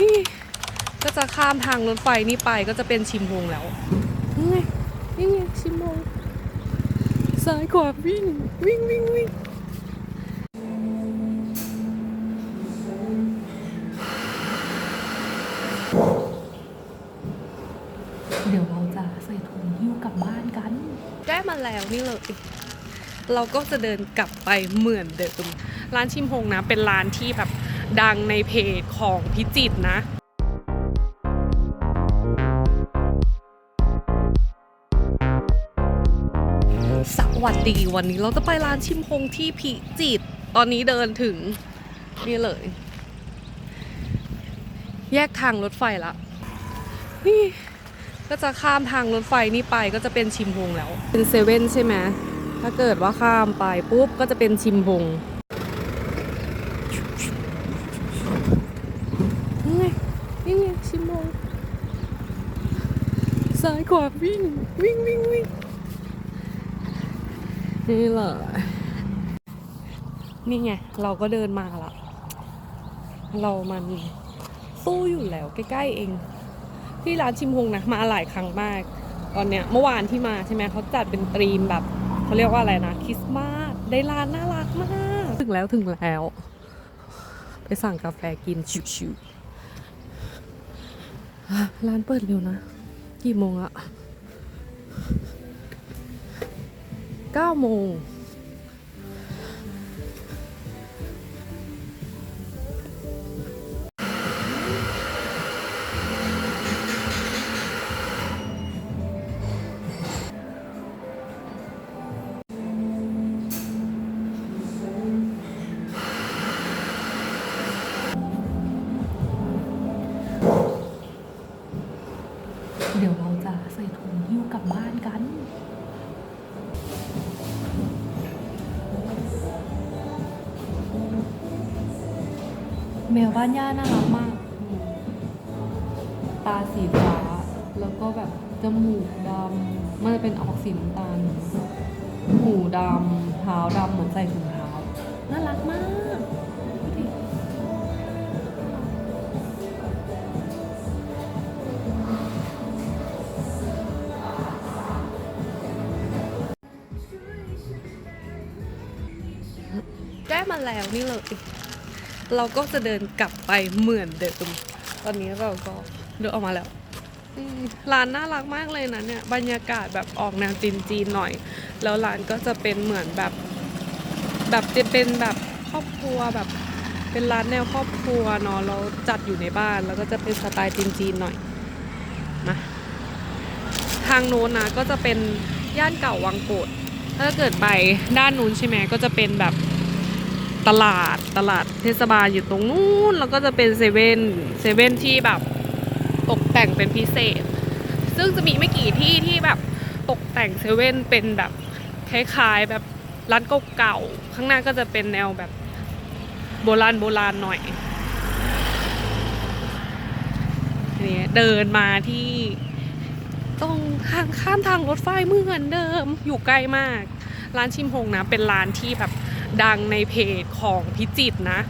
นี่ก็จะข้ามทางรถไฟนี่ไปก็จะเป็นชิมฮงแล้วนี่ไงนี่ไงชิมฮงซ้ายขวาวิ่งวิ่งวิ่งวิ่งเดี๋ยวเราจะใส่ถุงหิ้วกลับบ้านกัน ได้มาแล้วนี่เลย เราก็จะเดินกลับไปเหมือนเดิม ร้านชิมฮงนะ เป็นร้านที่แบบ ดังในเพจของพิจิตรนะสวัสดีวันนี้เราจะไปร้านชิมฮงที่พิจิตรตอนนี้เดินถึง นี่เลย แยกทางรถไฟละนี่ก็จะข้ามทางรถไฟนี่ไปก็จะเป็นชิมฮงแล้ว เป็นเซเว่นใช่ไหมถ้าเกิดว่าข้ามไปปุ๊บก็จะเป็นชิมฮงนี่ไงนี่ไงชิมฮง ซ้ายขวาวิ่ง วิ่งวิ่งวิ่งนี่เลยนี่ไง เราก็เดินมาละ เรามันสู้อยู่แล้วใกล้ๆเอง ที่ร้านชิมฮงนะ มาหลายครั้งมาก ตอนเนี้ยเมื่อวานที่มาใช่ไหมเขาจัดเป็นตรีมแบบเขาเรียกว่าอะไรนะคริสต์มาสได้ร้านน่ารักมาก ถึงแล้วถึงแล้ว ไปสั่งกาแฟกินชิวๆร้านเปิดเร็วนะ กี่โมงอะเก้าโมง ส่ถุงหิ้วกลับบ้านกันแมวบ้านย่าน่ารักมาก ตาสีฟ้า แล้วก็แบบจมูกดำมันจะเป็นออกสีน้ำตาล หูดำเท้าดำเหมือนใส่ถุงเท้า น่ารักมาก ได้มาแล้วนี่เลย เราก็จะเดินกลับไปเหมือนเดิมตอนนี้เราก็เดินออกมาแล้วร้านน่ารักมากเลยนะเนี่ยบรรยากาศแบบออกแนวจีนๆหน่อย แล้วร้านก็จะเป็นเหมือนแบบ แบบจะเป็นแบบครอบครัวแบบ เป็นร้านแนวครอบครัวเนาะเราจัดอยู่ในบ้านแล้วก็จะเป็นสไตล์จีนๆหน่อยมาทางโน้นนะก็จะเป็นย่านเก่าวังโกดถ้าเกิดไปด้านนู้นใช่ไหมก็จะเป็นแบบ ตลาดตลาดเทศบาลอยู่ตรงนู้น แล้วก็จะเป็นเซเว่นเซเว่นที่แบบตกแต่งเป็นพิเศษ ซึ่งจะมีไม่กี่ที่ที่แบบตกแต่งเซเว่นเป็นแบบคล้ายๆแบบร้านเก่าๆข้างหน้าก็จะเป็นแนวแบบโบราณโบราณหน่อยนี่เดินมาที่ตรงทางข้ามทางรถไฟเหมือนเดิมอยู่ใกล้มาก ร้านชิมฮงนะเป็นร้านที่แบบ ดังในเพจของพิจิตรนะ